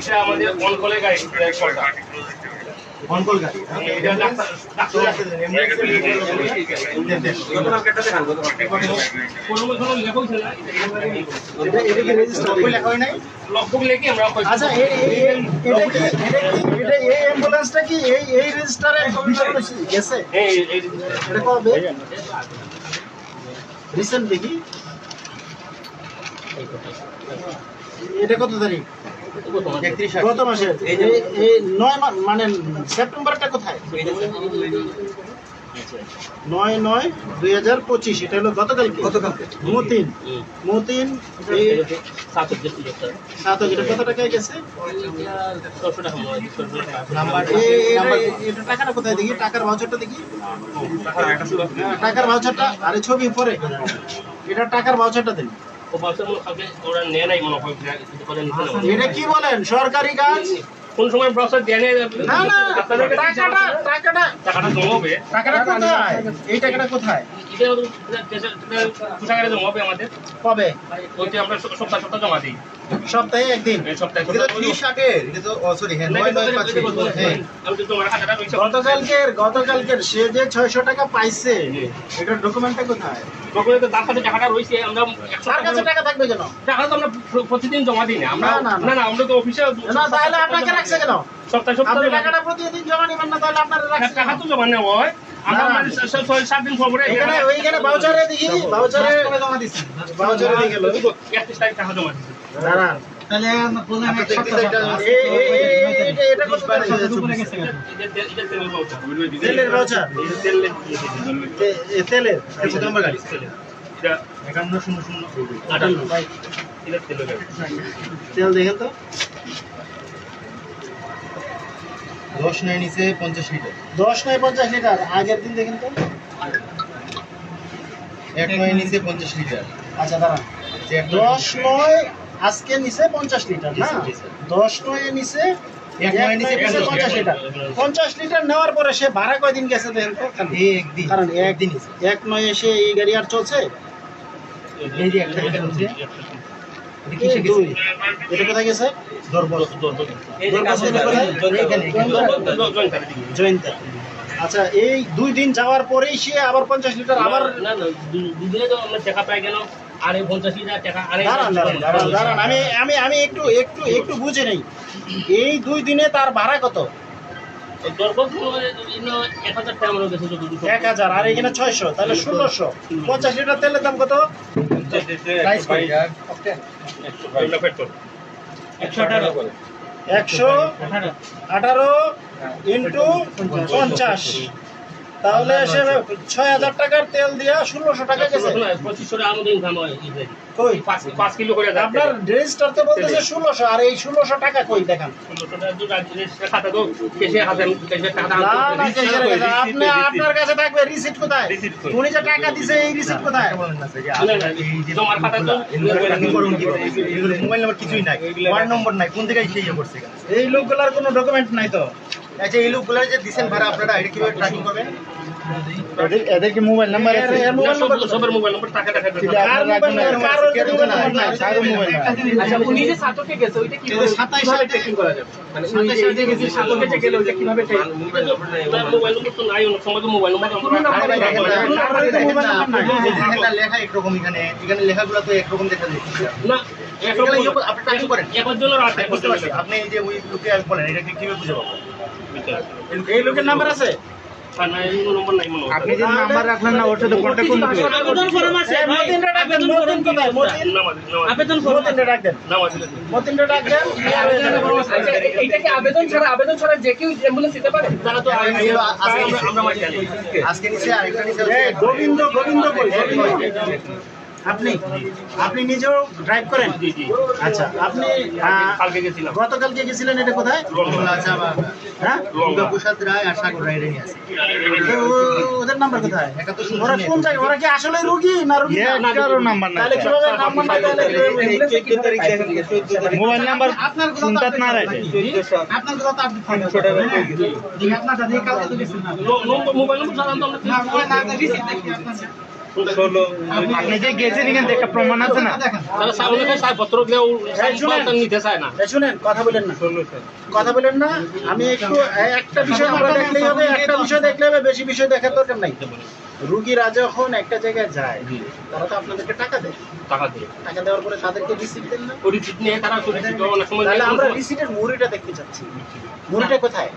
এটা আমাদের অন কলে গাড়ি কলটা অনকল গাড়ি এটা ডাক্তার ডাক্তার হয় আচ্ছা এই অ্যাম্বুলেন্সটা কি এই এই রেজিস্টারে গেছে এই এই এটা কবে রিসেন্ট দেখি এটা কত তারিখ? গত মাসের এই নয় মানে সেপ্টেম্বরটা কোথায়? নয় নয় দুই হাজার পঁচিশ এটা হলো গতকালকে। গতকালকে। মতিন। মতিন সাত এটা কত টাকায় গেছে? টাকাটা কোথায় দেখি? টাকার ভাউচারটা দেখি? টাকার ভাউচারটা আরে ছবি পরে এটা টাকার ভাউচারটা দেন মনে ওরা নেয় নাই মনে হয় এটা কি বলেন? সরকারি কাজ? কোন সময় ব্রাউজার দেন না টাকাটা জমাবে টাকাটা কোথায়? এই টাকাটা কোথায়? এটা আমাদের। কবে? আমরা সপ্তাহ সপ্তাহ জমা দিই। সপ্তাহে একদিন হ্যাঁ হ্যাঁ গতকালকের গতকালকের সে যে ছয়শো টাকা পাইছে এটার ডকুমেন্টটা কোথায় তার কাছে টাকাটা রয়েছে আমরা তার কাছে টাকা থাকবে কেন টাকা তো আমরা প্রতিদিন জমা দিই না আমরা না, না, আমরা তো অফিসে না তাহলে আপনাকে রাখছে কেন সপ্তাহে সপ্তাহে টাকাটা প্রতিদিন জমা নেবেন না তাহলে আপনারা টাকা তো জমা নেওয়া হয়। মানে ওইখানে ভাউচারে দেখি ভাউচারে জমা দিচ্ছি ভাউচারে দিয়ে গেল একত্রিশ তারিখ টাকা জমা দিচ্ছি দাঁড়ান? তেলের নম্বর গাড়ি। একান্ন শূন্য শূন্য আটান্ন। তেল দেখেন তো। দশ নয় নিচে পঞ্চাশ লিটার। দশ নয় পঞ্চাশ লিটার। আগের দিন দেখেন তো। এক নয় নিচে পঞ্চাশ লিটার। আচ্ছা দাঁড়ান। দশ নয় আজকে নিচে পঞ্চাশ লিটার না। দশ নয় নিচে পঞ্চাশ লিটার। পঞ্চাশ লিটার নেওয়ার পরে সে ভাড়া কয়দিন গেছে দেখেন? তো কারণ- একদিন কারণ এক এক নয় এসে এই গাড়ি আর চলছে? এটা কোথায় গেছে। জয়ন্তা আচ্ছা এই দুই দিন যাওয়ার পরেই সে আবার পঞ্চাশ লিটার আবার দুদিনে তো আমরা টাকা পাই কেন আরে পঞ্চাশ হাজার টাকা আরে দাঁড়ান দাঁড়ান দাঁড়ান দাঁড়ান আমি আমি আমি একটু একটু একটু বুঝে নেই। এই দুই দিনে তার ভাড়া কত? এক হাজার আর এখানে ছয়শো তাহলে ষোলোশো। পঞ্চাশ লিটার তেলের দাম কত? একশো আঠারো। ইন্টু পঞ্চাশ। তাহলে সে ছয় হাজার টাকার তেল দিয়া ষোলোশো টাকা গেছে। পাঁচ কিলো করে আপনার তো বলতেছে ষোলোশো আর এই ষোলোশো টাকা কই দেখান। আপনি আপনার কাছে থাকবে রিসিট কোথায়? উনি যে টাকা দিছে এই রিসিট কোথায়? মোবাইল নাম্বার কিছুই নাই ওয়ার্ড নম্বর নাই কোন থেকে ইয়ে করছে এই লোকগুলার কোনো ডকুমেন্ট নাই তো। আচ্ছা এই লোকগুলো যে দিচ্ছেন ভাড়া আপনারা এটা কীভাবে ট্র্যাকিং করবেন? এদের কি মোবাইল নাম্বার আছে? এর মোবাইল নাম্বার সবার মোবাইল নম্বর টাকা টাকা করে কার মোবাইল নাম্বার কার মোবাইল নাম্বার কার মোবাইল আচ্ছা উনি যে ছাত্রকে গেছে ওইটা কীভাবে কীভাবে ট্রেকিং করা যাবে? মানে উনি যে এই যে গেছে ছাত্রকে যে গেলে ওইটা কীভাবে মোবাইল নম্বর তো নাই অনেক সময় মোবাইল নম্বর আমরা ভাই, ভাই, দেখেন না, আপনার আপনারা তো দেখেন মোবাইল নাম্বার নাই। লেখা একরকম এখানে। এখানে লেখাগুলো তো একরকম দেখা যাচ্ছে। না ইয়ে আপনি করেন। আপনি এই যে ওই লোকে বলেন এটা কীভাবে বুঝে পাবো এই লোকের নাম্বার আছে? আর নাই নম্বর নাই আপনি যে নাম্বার রাখলেন না ওর সাথে কন্টাক্ট করুন আবেদন ফরম আছে মতিনটা ডাকবেন মতিন কোথায়? মতিন আবেদন ফরম মতিনটা ডাকবেন মতিনটা ডাকবেন এ- এইটা কি আবেদন ছাড়া আবেদন ছাড়া যে কেউ অ্যাম্বুলেন্স দিতে পারে? তারা তো আজকে আমরা আজকে নিচে আরেকটা নিচে গোবিন্দ গোবিন্দ কই গোবিন্দ। আপনি? আপনি নিজেও ড্রাইভ করেন? জি জি। আচ্ছা আপনি কালকে গেছিলাম। গতকালকে গেছিলেন এটা কোথায়? আচ্ছা হ্যাঁ? তো ওদের নাম্বার কোথায়? ওরা কোন জায়গায় ওরা কি আসলে রুগী না রুগী? নাম্বার নাই তাহলে নাম্বার নাই। তাহলে কিভাবে- মোবাইল নাম্বার শুনতাত না রে আপনার কথা তো আপনি ফোন আপনারটা দিয়ে কালকে তো গেছেন না। নম্বর মোবাইল নম্বর আমরা না না রিসিভ দেখি আপনার? আপনি যে গেছেন এখানে থেকে একটা প্রমাণ আছে না? নিতে চায় শুনেন কথা বলেন না। কথা বলেন না আমি একটু একটা বিষয় আমরা দেখলেই হবে একটা বিষয় দেখলে হবে বেশি বিষয় দেখার দরকার নাই। রুগীরা যখন একটা জায়গায় যায় তারা তো আপনাদেরকে টাকা দেয়। টাকা দিয়ে। টাকা দেওয়ার পরে তাদেরকে রিসিপ্ট দেন না। পরিচিত নিয়ে তারা পরিচিত অনেক সময় তাহলে আমরা রিসিটের মুড়িটা দেখতে চাচ্ছি। মুড়িটা কোথায়?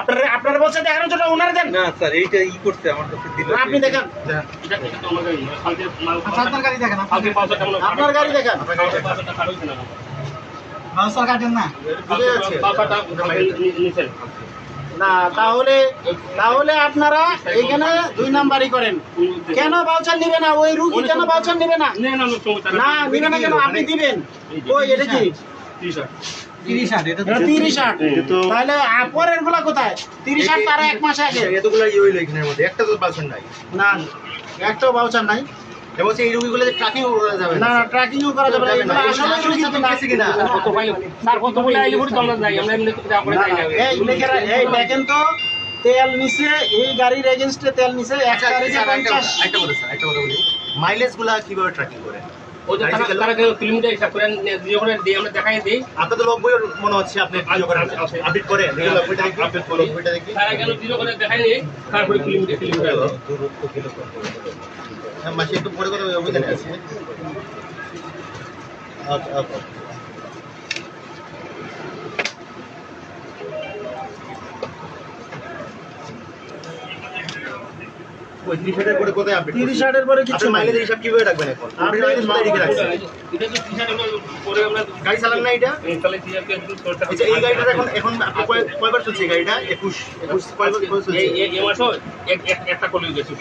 আপনারা আপনারা বলছেন দেখানোর জন্য ওনার দেন। না স্যার এইটা ই করতে আমার কাছে দিল। আপনি দেখান। এটা এটা তো আমাদের কালকে মাল আচ্ছা, আপনার গাড়ি দেখেন পাঁচশো টাকা আপনার গাড়ি দেখান। কালকে পাঁচশো টাকা হয়েছে না। বাউসার কাটেন না টাকা নিছেন। না তাহলে তাহলে আপনারা এখানে দুই নাম্বারই করেন। কেন বাউচার নিবে না? ওই রুগী কেন বাউচার নিবে না? না না না কেন? আপনি দিবেন। ওই এটা কি? তিরিশ হাট এটা এটা তিরিশ আট। তাহলে পরেরগুলা কোথায়? তিরিশ আট তারা এক মাস আগে এতগুলো হইল একটা তো পার্সেন্ট নাই। না একটাও বাউচার নাই। এবং এই রুগীগুলো যে ট্রাকিং করা যাবে না। না ট্র্যাকিংও করা যাবে না এগুলো আসলে রুগী কিনা? আছে কিনা কত কত বলে আইলে পরে তো যাই আমরা এমনি তো করে যাই না এই লেখে এই দেখেন তো তেল নিছে এই গাড়ির এগেনস্টে তেল নিছে এক আচ্ছা একটা কথা, একটা কথা স্যার, একটা বলি। মাইলেজগুলা কীভাবে ট্র্যাকিং করে? আমরা তারপরে মাসে একটু পরে কথা অভিযানে আছে। আচ্ছা আচ্ছা। ত্রিশ হাজার করে কোথায় আপডেট তিরিশ আটের পরে কিছু আপনি হিসাব কীভাবে রাখবেন এখন? আপনি মাইলেজ কোথায় লিখে রাখছেন? এটা তো টিশার্ট পরে আমরা গাড়ি চালান না এটা? তাহলে টিশার্ট আচ্ছা এই গাড়িটা এখন এখন আপনি কয়বার চলছে গাড়িটা? একুশ একুশ কয়বার কয়বার চলছে? এই এই মাসও এক এক একটা করে গেছে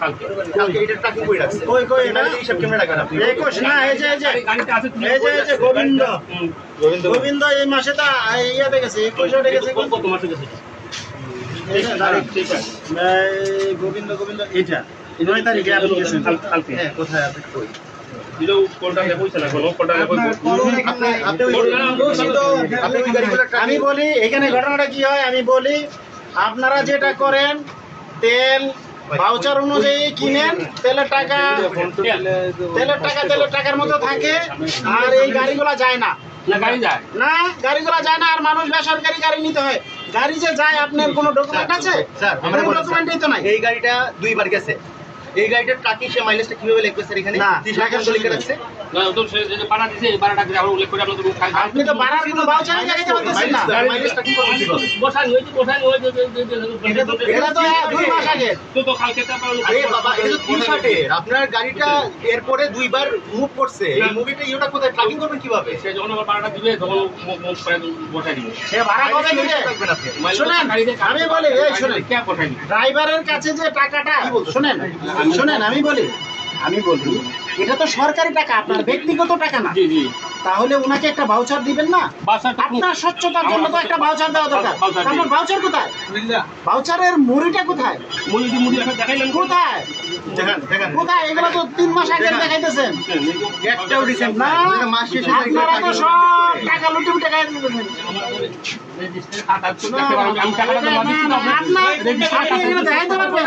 কালকে। কালকে এটা ট্রাকিং করে রাখছে কই, কই, এটা? হিসাব কেমনে রাখবেন আপনি? একুশ না এই যে এই যে গাড়িতে আছে এই যে এই যে গোবিন্দ। গোবিন্দ। এই মাসে তো ইয়ে দেখেছে একুশ গেছে কত মাসে গেছে। আমি বলি এখানে ঘটনাটা কি হয় আমি বলি আপনারা যেটা করেন, তেল ভাউচার অনুযায়ী কিনেন, তেলের টাকা তেলের টাকা তেলের টাকার মতো থাকে, আর এই গাড়িগুলা যায় না। না গাড়ি যায়। না গাড়িগুলা যায় না আর মানুষ বেসরকারি গাড়ি নিতে হয়। গাড়ি যে যায় আপনার কোনো ডকুমেন্ট আছে? স্যার কোনো ডকুমেন্টই তো নাই। এই গাড়িটা দুইবার গেছে। এই গাড়িটার ট্রাকিং সে মাইলেজটা কীভাবে লিখবে স্যার এখানে? না, লিখে রাখছে? না তো সে যে ভাড়া দিছে এই ভাড়াটা দিয়ে আমরা উল্লেখ করে আমরা আপনি তো কোনো না। মাইলেজটা কি বসানি বসানি এটা তো- এটা তো হ্যাঁ, দুই মাস আগে। তো তো কালকে তো আমরা আরে বাবা এটা তো হাটের আপনার গাড়িটা এরপরে দুইবার মুভ করছে। এই মুভিটা ইয়েটা কোথায়? ট্রাকিং করবেন কীভাবে? সে যখন আমার ভাড়াটা দিবে তখন মুখ করে বসাই দিবে। সে ভাড়া কবে দিবে? শুনেন, আমি বলি, এই শুনেন। ড্রাইভারের কাছে যে টাকাটা? শুনেন। শুনেন আমি বলি আমি বলি এটা তো সরকারি টাকা আপনার ব্যক্তিগত টাকা না। তাহলে ওনাকে একটা ভাউচার দিবেন না? আপনার স্বচ্ছতার জন্য তো একটা ভাউচার দেওয়া দরকার। আপনার ভাউচার কোথায়? ভাউচারের মুড়িটা কোথায়? কোথায়? কোথায়? এগুলো তো তিন মাস আগে দেখাইতেছেন। আপনারা তো সব টাকা লুটে লুটে খাই দিতেছেন দেখাইতে পারবেন।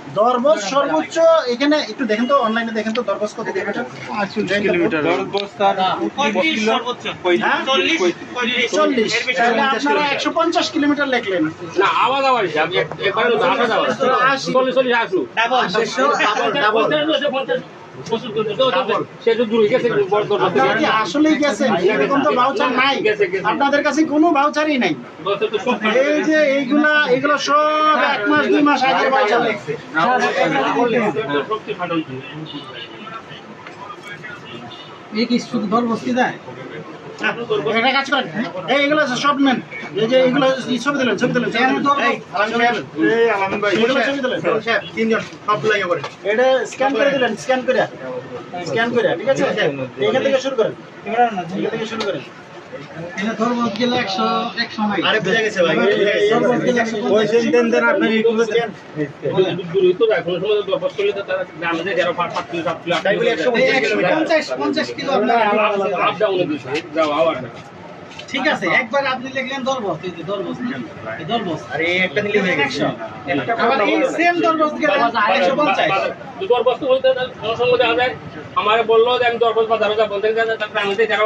দরবস সর্বোচ্চ এখানে একটু দেখেন তো অনলাইনে দেখেন তো দরবস কত কিলোমিটার কিলোমিটার হ্যাঁ? তাহলে আপনারা লেখলেন না হিসাব একবারে আসু ডাবল আপনাদের কাছে কোনো ভাউচারই নাই। এই যে এইগুলা, এগুলো সব এক মাস, দুই মাস আগের ভাউচার এই কি শুধু দর বস্তি দেয়? একটা কাজ করেন। এই এগুলো সব নেন। এই যে এগুলো ছবি দিলেন ছবি দিলেন এই, আলামিন ভাই, এগুলো ছবি দিলেন তিনজন ইয়ে করেন এটা স্ক্যান করে দিলেন স্ক্যান করে। স্ক্যান করে ঠিক আছে? এখান থেকে শুরু করেন। এখান থেকে শুরু করেন। ঠিক আছে একবার আপনি লিখলেন দর বস্ত এই যে দর এই দর আরে একটা নিলে হয়ে গেছে। আবার এই সেম দর গেলে একশো পঞ্চাশ। দর বলতে কোনো সময় যায়? আমার বলল যে আমি দর বস্তু বাজারে যাব বলতে গেলে তারপরে আমি যে যারা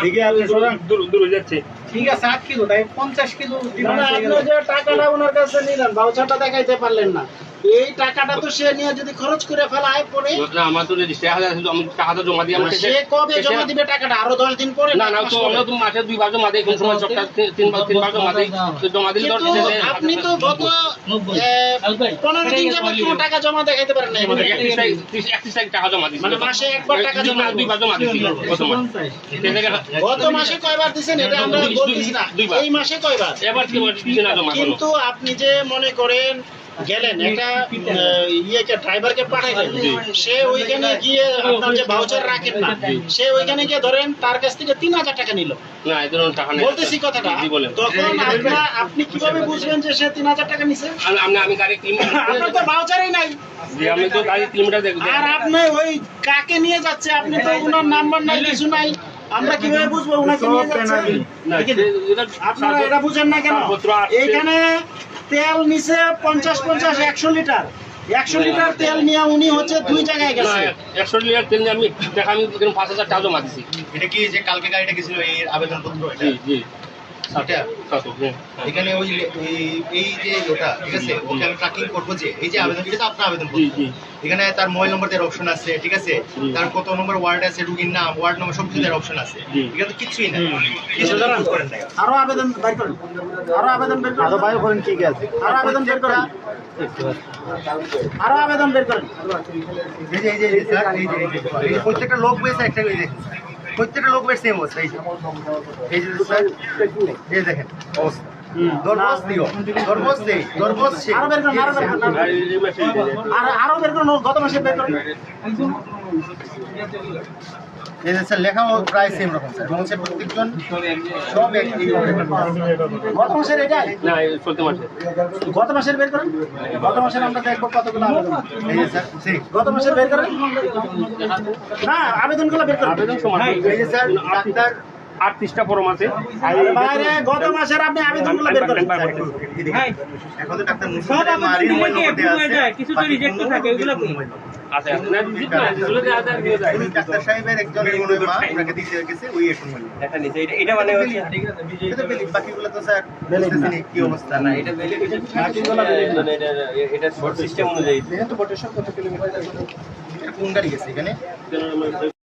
ঠিক আছে, কিলো দূর দূর যাচ্ছে। ঠিক আছে আট কিলো তাই পঞ্চাশ কিলো মানে আপনি যে টাকাটা ওনার কাছে নিলেন ভাউচারটা দেখাইতে পারলেন না এই টাকাটা তো সে নিয়ে যদি খরচ করে ফেলায় পরে আমার তো টাকাটা জমা দিয়ে সে কবে জমা দিবে টাকাটা? আরও দশ দিন পরে না না এক মাস তো আমরা তো মাসে দুইবার জমা দিই কোন সময় সপ্তাহে তিন- তিনবার তিনবার জমা দিই তো জমা দিলে আপনি তো গত পনেরো দিন যাবত কোনো টাকা জমা দেখাইতে পারেন না আমাদের একত্রিশ তারিখ ত্রিশ- একত্রিশ তারিখ টাকা জমা দিচ্ছি মানে মাসে একবার টাকা জমা দুইবার- দুইবার জমা দিচ্ছি গত মাসে। গত মাসে কয়বার দিছেন এটা আমরা দুই- দুই- বলতেছি না। এই মাসে কয়বার? এবার কি বলছি না জমা কিন্তু আপনি যে মনে করেন গেলেন একটা ইয়েকে ড্রাইভারকে পাঠাইলেন। সে ওইখানে গিয়ে আপনার যে ভাউচার রাখেন না সে ওইখানে গিয়ে ধরেন তার কাছ থেকে তিন হাজার টাকা নিল। না ধরনের টাকা নেই। বলতেছি কথাটা। তখন আপনার আপনি কীভাবে বুঝবেন যে সে তিন হাজার টাকা নিছে? আমি আমি আমি গাড়ি আপনার তো ভাউচারই নাই। আমি তো গাড়ি কিলোমিটার দেখব আর আপনি ওই কাকে নিয়ে যাচ্ছে? আপনি তো ওনার নাম্বার নাই কিছু নাই। আমরা কীভাবে বুঝব ওনাকে নিয়ে যাচ্ছে না, যে- যেটা আপনারা এটা বুঝেন না কেন? এইখানে তেল নিছে পঞ্চাশ পঞ্চাশ একশো লিটার। একশো লিটার তেল নিয়ে উনি হচ্ছে দুই জায়গায় গেছে। একশো লিটার তেল নিয়ে আমি দেখা আমি পাঁচ হাজার টাকা জমা দিছি এটা কি যে কালকে গাড়িটা গেছিল এই আবেদনপত্র? এটা জি জি। এখানে ওই এই- যে ওটা ঠিক আছে ওকে আমি ট্র্যাকিং করব যে এই যে আবেদন এটা তো আপনার আবেদন এখানে তার মোবাইল নম্বর দেওয়ার অপশন আছে ঠিক আছে তার কত নম্বর ওয়ার্ড আছে রুগীর নাম ওয়ার্ড নম্বর সব কিছু দেওয়ার অপশন আছে। এখানে তো কিছুই নাই কিছু করেন আরও আবেদন বের করেন আরও আবেদন বের করেন আরও বাইর করেন ঠিক আছে আরও আবেদন বের করেন আরও আবেদন বের করেন এই যে এই যে স্যার এই যে এই যে এই যে প্রত্যেকটা লোক বেশ একটা এই যে প্রত্যেকটা লোক বেশ সেম অবস্থা এই যে। এই যে স্যার, এই দেখেন অবস্থা। দরবস দিও আরও বের করেন গত মাসে বের করেন। যে স্যার লেখাও প্রায় সেম রকম স্যার। এবং হচ্ছে প্রত্যেকজন সব গত মাসের এটাই? গত মাসের বের করেন? গত মাসের আমরা দেখব কতগুলো আবেদন এই যে স্যার ঠিক গত মাসের বের করেন? না আবেদনগুলো বের করেন। এই যে স্যার ডাক্তার আটত্রিশটা ফরম আছে। গত মাসের আপনি আবেদনগুলো বের করেন এখন তো ডাক্তার মুসলিম সব আবেদন মারির দিলে মোবাইল কি নম্বর দেওয়া approve হয়ে আছে। কিছু তো বাকি থাকে, ওগুলো কি? আছে আছে। না দিদি না যেগুলো দেওয়া যায় দিয়ে যায়। ডাক্তার সাহেবের একজন মনে মা ওনাকে দিতে গেছে ওই এখন মোবাইল এটা নিচে এটা এটা মানে হচ্ছে এটা বেলিক বাকিগুলো তো স্যার বুঝতেছি কি অবস্থা। না এটা মানে এটা এটা শর্ট সিস্টেম অনুযায়ী। যেহেতু বটেশ্বর কত কিলোমিটার কোন গাড়ি গেছে এখানে?